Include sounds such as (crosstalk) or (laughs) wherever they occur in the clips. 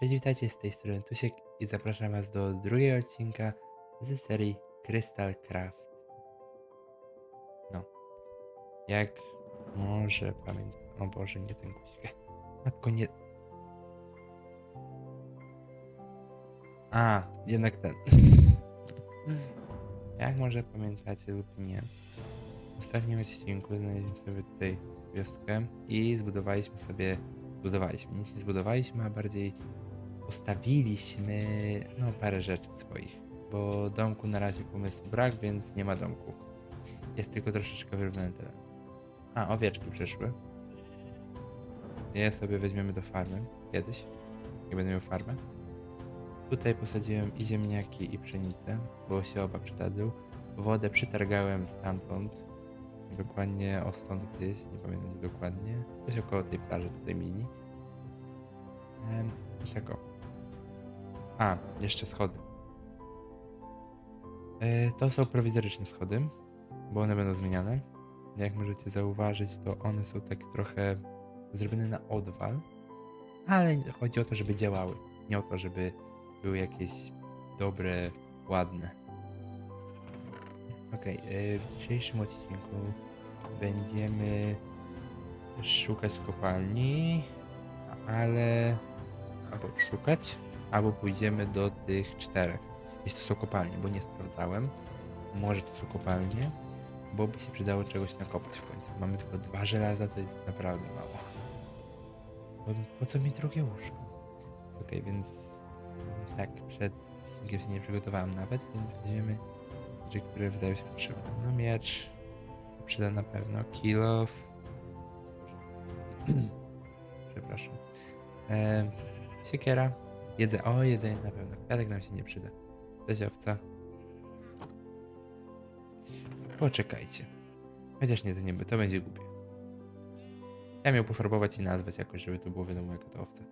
Cześć, witajcie z tej strony Tusiek i zapraszam was do drugiego odcinka ze serii Crystal Craft. No, jak może pamiętam... O Boże, nie ten guzik. (laughs) Matko, nie... A, jednak ten. (laughs) jak może pamiętacie lub nie, w ostatnim odcinku znaleźliśmy sobie tutaj wioskę i zbudowaliśmy sobie... Zbudowaliśmy, nic nie zbudowaliśmy, a bardziej postawiliśmy no parę rzeczy swoich, bo domku na razie pomysłu brak, więc nie ma domku. Jest tylko troszeczkę wyrównany teren. A, owieczki przyszły. Je sobie weźmiemy do farmy kiedyś, jak będę miał farmę. Tutaj posadziłem i ziemniaki i pszenicę, bo się oba przydadzą. Wodę przytargałem stamtąd, dokładnie o stąd gdzieś, nie pamiętam dokładnie. Coś około tej plaży tutaj mini. Ehm, tak o. A, jeszcze schody. E, to są prowizoryczne schody, bo one będą zmieniane. Jak możecie zauważyć, to one są tak trochę zrobione na odwal, ale chodzi o to, żeby działały. Nie o to, żeby były jakieś dobre, ładne. Okej, e, w dzisiejszym odcinku będziemy szukać kopalni, ale albo szukać, albo pójdziemy do tych czterech. Jeśli to są kopalnie, bo nie sprawdzałem. Może to są kopalnie, bo by się przydało czegoś nakopać w końcu. Mamy tylko dwa żelaza, to jest naprawdę mało. Po, co mi drugie łóżko? Okej, więc tak, przed odcinkiem się nie przygotowałem nawet, więc weźmiemy rzeczy, które wydają się potrzebne. No miecz, przyda na pewno, kill off. (clears throat) Przepraszam. Ehm, siekiera, Jedzenie. O, jedzenie na pewno. Kwiatek nam się nie przyda. Cześć. Poczekajcie. Chociaż nie, to nie, to będzie głupie. Ja miał pofarbować i nazwać jakoś, żeby to było wiadomo jaka to owca.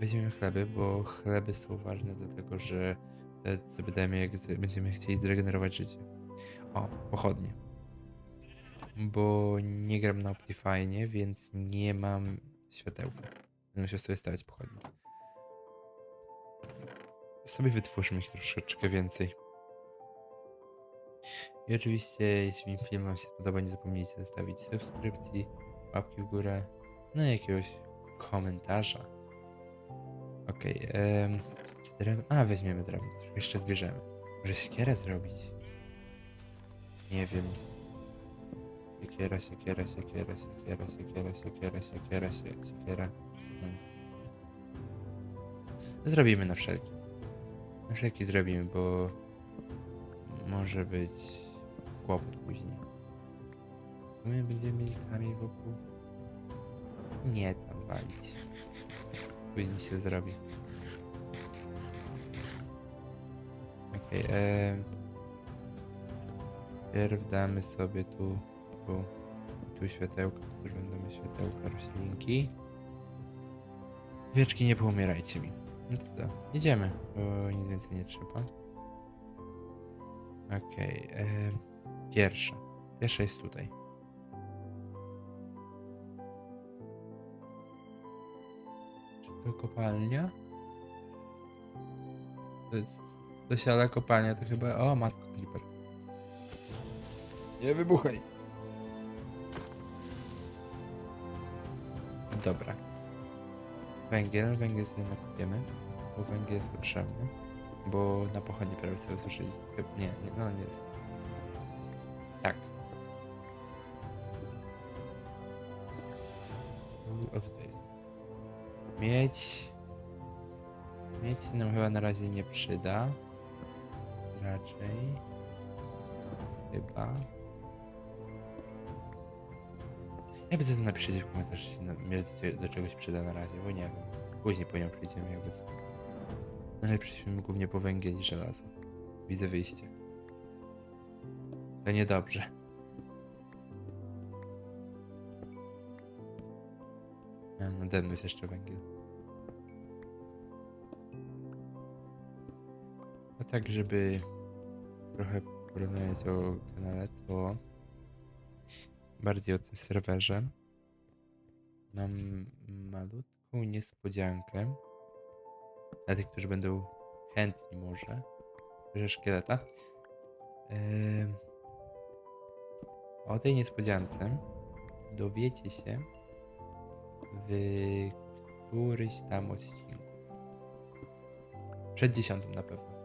Weźmiemy chleby, bo chleby są ważne do tego, że te sobie dajemy jak będziemy chcieli zregenerować życie. O, pochodnie. Bo nie gram na Optifine, więc nie mam światełka. Będę musiał sobie stawiać pochodnie sobie wytwórzmy ich troszeczkę więcej. I oczywiście, jeśli film Wam się spodoba, nie zapomnijcie zostawić subskrypcji, łapki w górę, no i jakiegoś komentarza. Okej, okay, drewno. A, weźmiemy drewno, trochę jeszcze zbierzemy. Może siekierę zrobić? Nie wiem. Siekiera, siekiera, siekiera, siekiera, siekiera, siekiera, siekiera, siekiera. Hmm. Zrobimy na wszelki. Wszelki zrobimy, bo może być kłopot później. My będziemy mieli kamień wokół. Nie tam walić. Później się zrobi. Okej, okay, e... Pierw damy sobie tu, tu, tu światełka, tu będą światełka, roślinki. Wieczki, nie poumierajcie mi. No to co, jedziemy, bo nic więcej nie trzeba. Okej, okay, pierwsza. Pierwsza jest tutaj. Czy to kopalnia? To jest dosiala kopalnia, to chyba... O, matko Clipper. Nie wybuchaj. Dobra. Węgiel, węgiel sobie nakupiemy, bo węgiel jest potrzebny, bo na pochodnie prawie sobie suszyli. Nie, nie, no nie. Tak. O, tutaj jest. Mieć. Mieć się nam chyba na razie nie przyda. Raczej. Chyba. Jakby to napiszecie w komentarzu, na- mnie do, do czegoś przyda na razie, bo nie wiem. Później po nią przyjdziemy jakby co. No ale przyszliśmy głównie po węgiel i żelazo. Widzę wyjście. To niedobrze. A, no den jest jeszcze węgiel. No tak, żeby trochę porozmawiać o kanale, to bardziej o tym serwerze. Mam malutką niespodziankę. Dla tych, którzy będą chętni może. Że szkieleta. Ym, o tej niespodziance dowiecie się w któryś tam odcinku. Przed dziesiątym na pewno.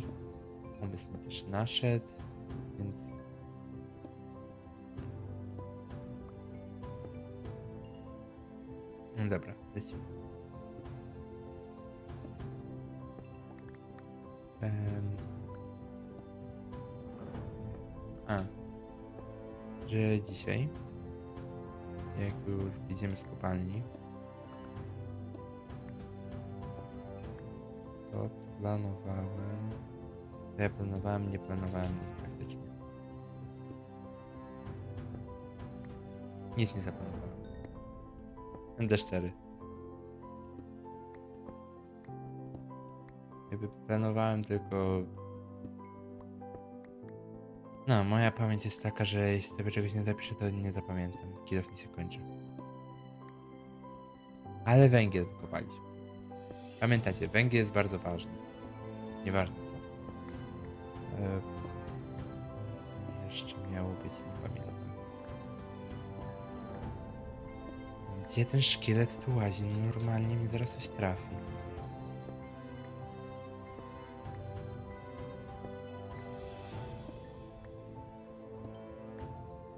Taki pomysł mi też naszedł, więc no dobra, lecimy. Em. A, że dzisiaj, jak już idziemy z kopalni, to planowałem. To ja planowałem, nie planowałem nic praktycznie. Nic nie zaplanowałem. Będę szczery. Jakby planowałem tylko. No, moja pamięć jest taka, że jeśli sobie czegoś nie zapiszę, to nie zapamiętam. Kilof mi się kończy. Ale węgiel wykopaliśmy. Pamiętajcie, węgiel jest bardzo ważny. Nieważne. E, jeszcze miało być, nie pamiętam. Gdzie ten szkielet tu łazi? No Normalnie mnie zaraz coś trafi.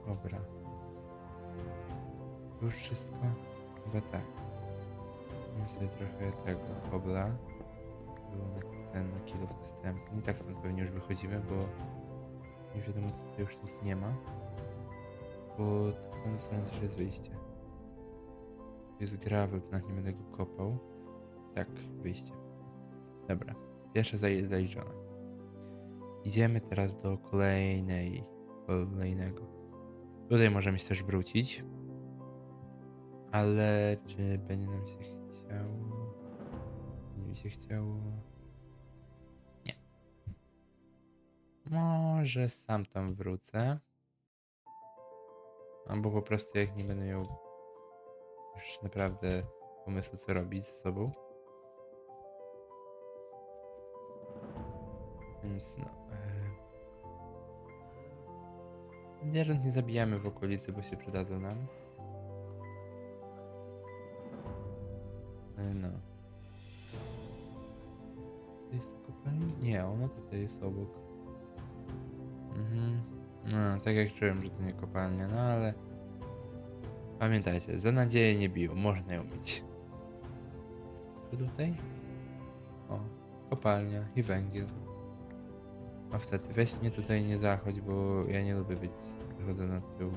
Dobra. Już wszystko? Chyba tak. Sobie trochę tego kobla. Ten na kilo następny. I tak stąd pewnie już wychodzimy, bo nie wiadomo, tutaj już nic nie ma. Bo tam na stronę też jest wyjście. Jest gravel, na nie będę go kopał. Tak, wyjście. Dobra, pierwsze zaliczone. Idziemy teraz do kolejnej, kolejnego. Tutaj możemy się też wrócić. Ale czy będzie nam się chciało? Nie mi się chciało. Może sam tam wrócę. Albo po prostu jak nie będę miał już naprawdę pomysłu co robić ze sobą. Więc no. E... Zwierząt nie zabijamy w okolicy, bo się przydadzą nam. E, No. To jest kopalnia? Nie, ona tutaj jest obok. Mhm. No, tak jak czułem, że to nie kopalnia, no ale... Pamiętajcie, za nadzieję nie biją, można ją mieć. Co tutaj? O, kopalnia i węgiel. A wtedy weź mnie tutaj nie zachodź, bo ja nie lubię być wychodzę na tył.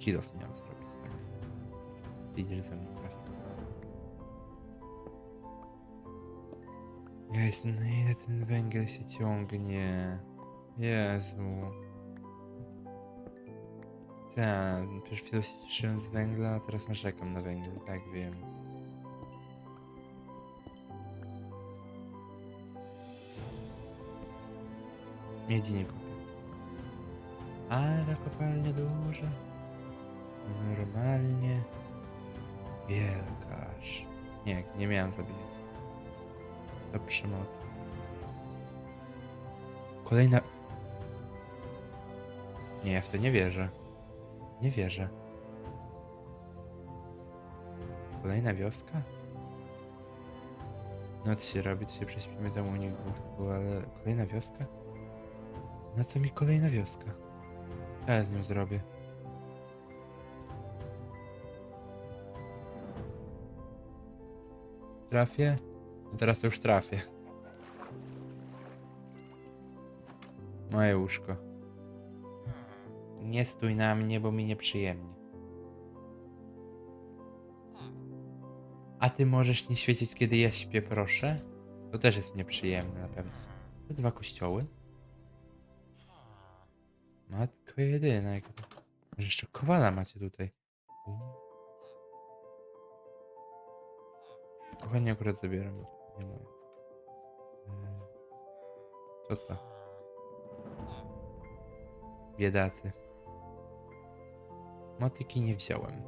Kilof miałem zrobić, tak. Idziesz ze mną, prawda? Ja jestem, na ile ten węgiel się ciągnie. Jezu. Tak, przecież chwilę się cieszyłem z węgla, a teraz narzekam na węgiel, tak wiem. Miedzi nie kupię. Ale kopalnia duża. Normalnie. Wielkaż. Nie, nie miałem zabijać. To przemoc. Kolejna... Nie, ja w to nie wierzę. Nie wierzę. Kolejna wioska? Noc się robi, to się prześpimy tam u nich ale kolejna wioska? Na co mi kolejna wioska? Co ja z nią zrobię? Trafię? Teraz już trafię. Moje łóżko. Nie stój na mnie, bo mi nieprzyjemnie. A ty możesz nie świecić, kiedy ja śpię, proszę? To też jest nieprzyjemne na pewno. To dwa kościoły? Matko jedyna. Może jeszcze kowala macie tutaj. Kochanie akurat zabieram, nie. E, Co to? Biedacy. Motyki nie wziąłem.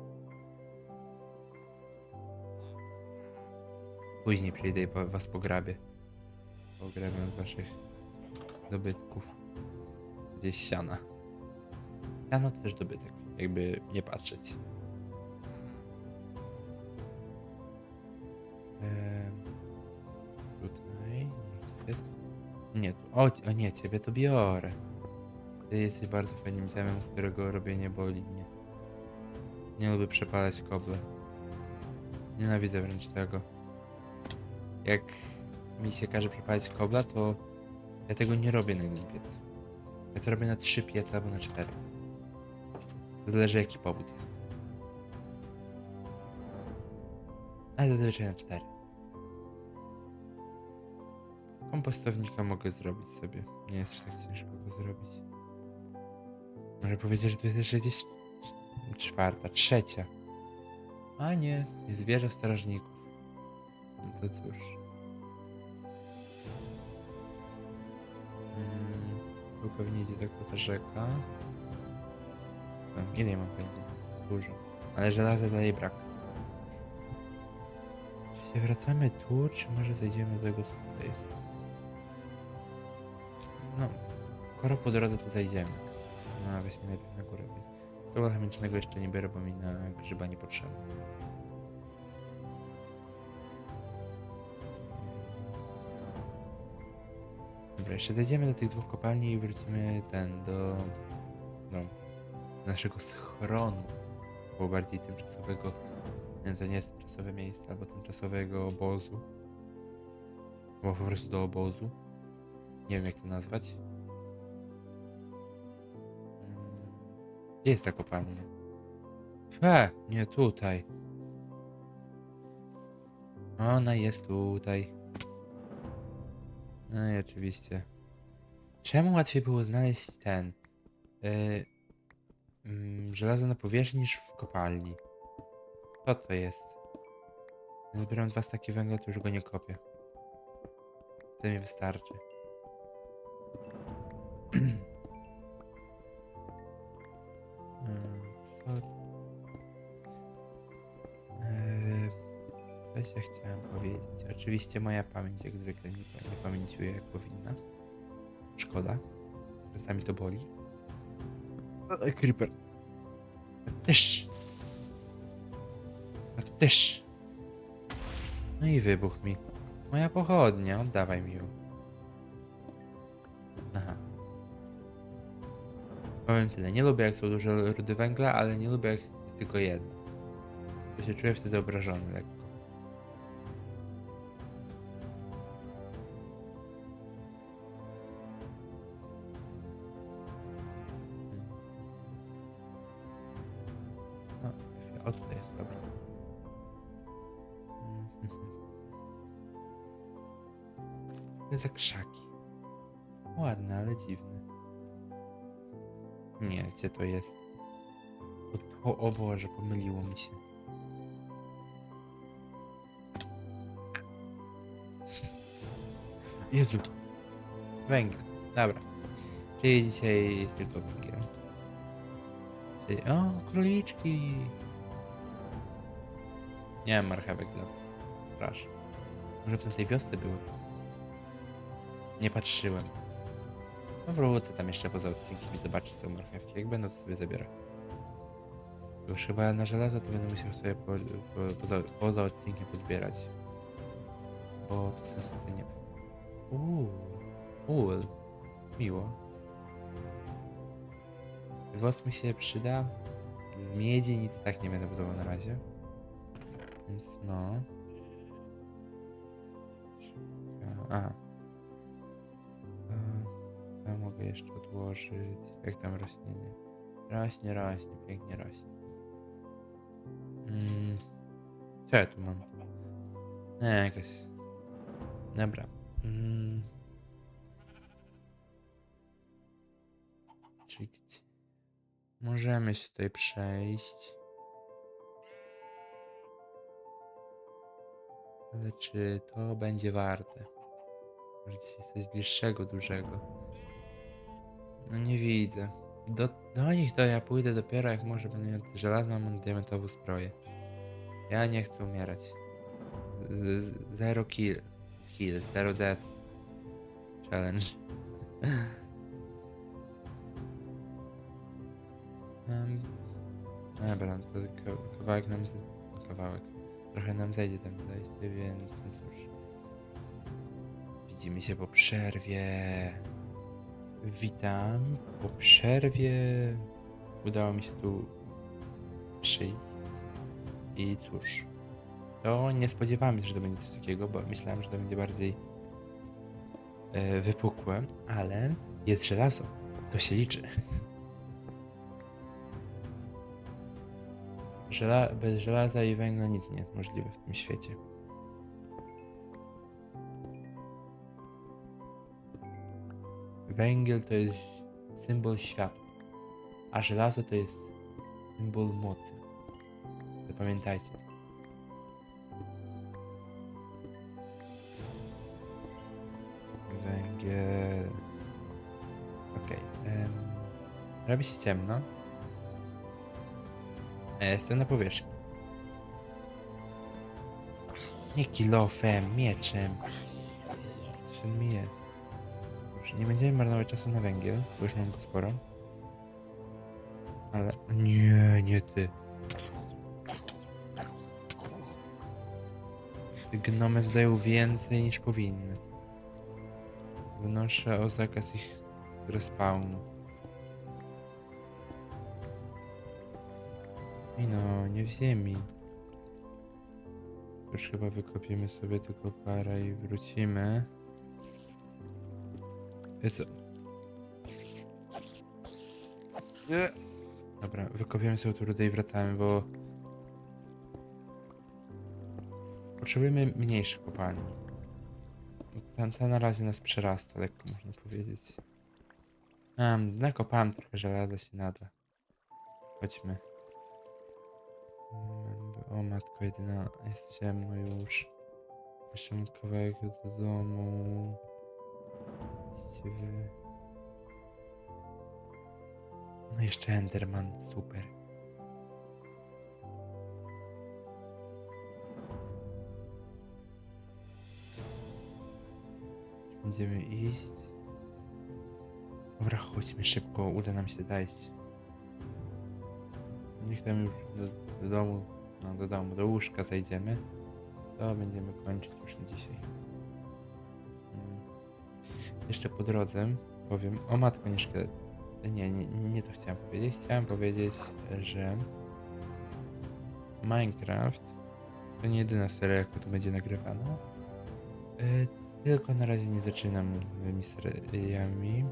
Później przyjdę i was pograbię. Pograbię waszych dobytków. Gdzieś siana. Siano to też dobytek, jakby nie patrzeć. O, o nie, ciebie to biorę. Ty jesteś bardzo fajnym itemem, którego robienie boli mnie. Nie lubię przepalać koble. Nienawidzę wręcz tego. Jak mi się każe przepalać kobla, to ja tego nie robię na jeden piec. Ja to robię na trzy piece albo na cztery. Zależy jaki powód jest. Ale zazwyczaj na cztery. Kompostownika mogę zrobić sobie. Nie jest tak ciężko go zrobić. Może powiedzieć, że tu jest jeszcze gdzieś czwarta, trzecia. A nie, jest wieża strażników. No to cóż. Mm, tu pewnie idzie tylko ta rzeka. No, ile mam pędu? Dużo. Ale żelaza dalej brak. Czy się wracamy tu, czy może zejdziemy do tego, co tutaj jest? No, skoro po drodze, to zejdziemy. No, weźmy najpierw na górę. więc Stołu chemicznego jeszcze nie biorę, bo mi na grzyba nie potrzeba. Dobra, jeszcze zejdziemy do tych dwóch kopalni i wrócimy ten do, do naszego schronu, albo bardziej tymczasowego, nie wiem, to nie jest tymczasowe miejsce, albo tymczasowego obozu, albo po prostu do obozu. Nie wiem jak to nazwać. Mm, Gdzie jest ta kopalnia? Fe, nie tutaj. Ona jest tutaj. No i oczywiście. Czemu łatwiej było znaleźć ten yy, żelazo na powierzchni niż w kopalni? Co to jest? Zbieram dwa staki węgla, to już go nie kopię. To mi wystarczy. Oczywiście moja pamięć jak zwykle nie, nie pamięciuje jak powinna. Szkoda. Czasami to boli. Oj, Creeper. Też. Też. No i wybuch mi. Moja pochodnia, oddawaj mi ją. Aha. Powiem tyle. Nie lubię jak są duże rudy węgla, ale nie lubię jak jest tylko jedno. To się czuję wtedy obrażony lekko. Za krzaki. Ładne, ale dziwne. Nie, gdzie to jest? O, o Boże, pomyliło mi się. (laughs) Jezu. Węgiel. Dobra. Czyli dzisiaj jest tylko węgiel. O, króliczki. Nie mam marchewek dla was. Proszę. Może w tej wiosce były. Nie patrzyłem. No wrócę tam jeszcze poza odcinkiem i zobaczę co marchewki. Jak będą, to sobie zabiorę. Już chyba na żelazo to będę musiał sobie po, po, poza, poza odcinkiem pozbierać. Bo to sensu tutaj nie ma. Uuu. Miło. Wos mi się przyda. W miedzi nic tak nie będę budował na razie. Więc no. A. Mogę jeszcze odłożyć. Jak tam rośnienie? Rośnie, rośnie, pięknie rośnie. Mm. Co ja tu mam? Nie, jakaś... Dobra. Mm. Gdzie? Możemy się tutaj przejść. Ale czy to będzie warte? Może coś bliższego, dużego. No nie widzę. Do, do nich to ja pójdę dopiero jak może będę miał żelazną, mam diamentową zbroję. Ja nie chcę umierać. Z, z, zero kill. Kill, zero death. Challenge. (laughs) um, dobra, no to ka- kawałek nam... Z, kawałek. Trochę nam zejdzie tam zajście, więc no cóż. Widzimy się po przerwie. Witam. Po przerwie udało mi się tu przyjść. I cóż. To nie spodziewałem się, że to będzie coś takiego, bo myślałem, że to będzie bardziej e, wypukłe, ale jest żelazo. To się liczy. (laughs) Żela bez żelaza i węgla nic nie jest możliwe w tym świecie. Węgiel to jest symbol światła, a żelazo to jest symbol mocy. Zapamiętajcie. Węgiel. Em, robi się ciemno. Ja jestem na powierzchni. Nie kilofem, mieczem. On mi jest. Nie będziemy marnować czasu na węgiel, bo już mam go sporo. Ale... Nie, nie ty. Gnomy zdają więcej niż powinny. Wynoszę o zakaz ich respawnu. I no, nie w ziemi. Już chyba wykopiemy sobie tylko parę i wrócimy. Jest... Nie. Dobra, wykopiemy sobie tu rudę i wracamy, bo... Potrzebujemy mniejszych kopalni. Ta, na razie nas przerasta, lekko można powiedzieć. A, nakopałem trochę żelaza się nada. Chodźmy. O matko jedyna, jest ciemno już. Jeszcze kawałek do domu. No jeszcze Enderman, super. Będziemy iść. Dobra, chodźmy szybko, uda nam się dojść. Niech tam już do, do domu, no do domu, do łóżka zajdziemy. To będziemy kończyć już na dzisiaj. Jeszcze po drodze powiem, o matko nie szkielet. Nie, nie, nie, to chciałem powiedzieć. Chciałem powiedzieć, że Minecraft to nie jedyna seria, jaka tu będzie nagrywana. Y, tylko na razie nie zaczynam z nowymi seriami,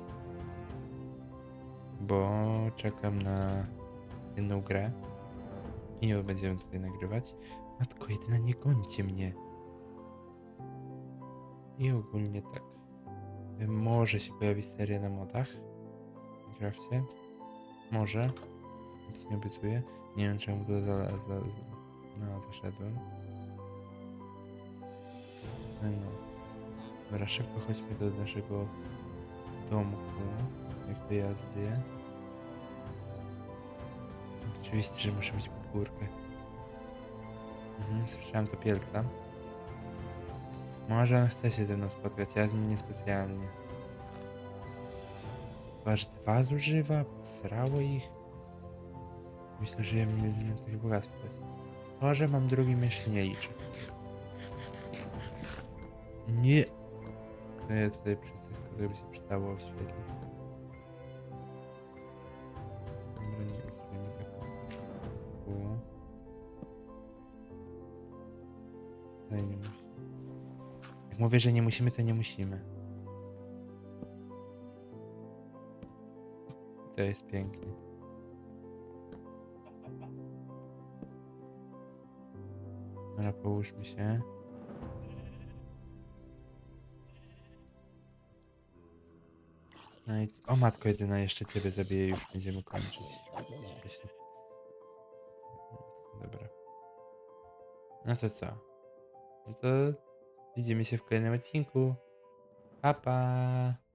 bo czekam na jedną grę i ją będziemy tutaj nagrywać. Matko jedyna, nie gońcie mnie. I ogólnie tak. Y, Może się pojawi seria na modach w Minecrafcie. Może. Nic nie obiecuję. Nie wiem czemu to za, za, za, no, zaszedłem. Ale no. Dobra, szybko chodźmy do naszego domku, jak to ja zwie. Oczywiście, że muszę mieć pod górkę. Mhm, słyszałem to pielca. Może on chce się ze mną spotkać, ja z nim niespecjalnie. Chyba, dwa zużywa, srało ich. Myślę, że ja bym takie bogactwo jest. Może mam drugi miecz nie liczę. Nie. To ja tutaj przez to żeby się przydało oświetlić. Dobra, nie zrobimy tak. Jak mówię, że nie musimy, to nie musimy. To jest pięknie. Dobra, połóżmy się. No i... O matko jedyna, jeszcze ciebie zabiję, już będziemy kończyć. Dobra. No to co? No to kolejnym odcinku. Pa, pa!